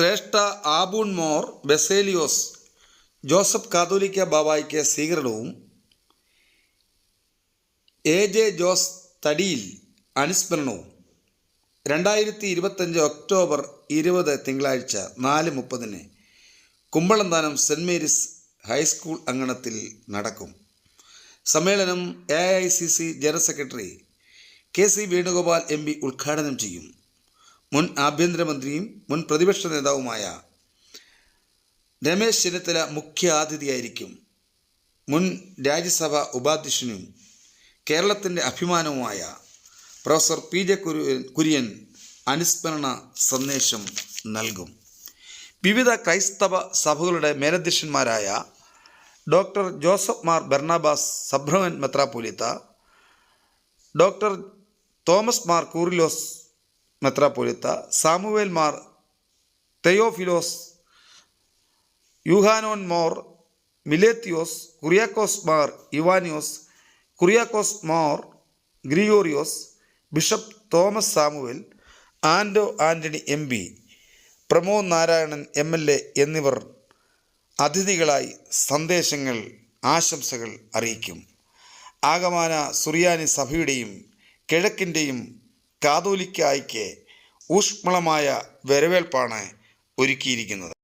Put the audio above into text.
ശ്രേഷ്ഠ Aboon Mor Baselios Joseph കാതോലിക്ക ബാബായ്ക്ക് സ്വീകരണവും A J Jose Thadiyil അനുസ്മരണവും. രണ്ടായിരത്തി ഇരുപത്തഞ്ച് ഒക്ടോബർ ഇരുപത് തിങ്കളാഴ്ച നാല് മുപ്പതിന് കുമ്പളന്താനം സെന്റ് മേരീസ് ഹൈസ്കൂൾ അങ്കണത്തിൽ നടക്കും. സമ്മേളനം A I C C general secretary K C Venugopal M P ഉദ്ഘാടനം ചെയ്യും. മുൻ ആഭ്യന്തരമന്ത്രിയും മുൻ പ്രതിപക്ഷ നേതാവുമായ രമേശ് ചെന്നിത്തല മുഖ്യ അതിഥിയായിരിക്കും മുൻ രാജ്യസഭ ഉപാധ്യക്ഷനും കേരളത്തിന്റെ അഭിമാനവുമായ പ്രൊഫസർ പി ജെ കുരു കുര്യൻ അനുസ്മരണ സന്ദേശം നൽകും. വിവിധ ക്രൈസ്തവ സഭകളുടെ മേലധ്യക്ഷന്മാരായ ഡോക്ടർ ജോസഫ് മാർ ബെർണാബാസ് സബ്രഹ്മൻ മെത്രാപൊലിത്ത doctor Thomas Mar Coorilos മെത്രാപ്പൊലിത്ത Samuel Mar Theophilos Yuhanon Mor Militios Kuriakose Mar Ivanios Kuriakose Mor Gregorios bishop Thomas Samuel Anto Antony M P Pramod Narayanan M L A എന്നിവർ അതിഥികളായി സന്ദേശങ്ങൾ ആശംസകൾ അറിയിക്കും. ആഗമാന സുറിയാനി സഭയുടെയും കിഴക്കിന്റെയും കാതോലിക്കായ്ക്ക് ഊഷ്മളമായ വരവേൽപ്പാണ് ഒരുക്കിയിരിക്കുന്നത്.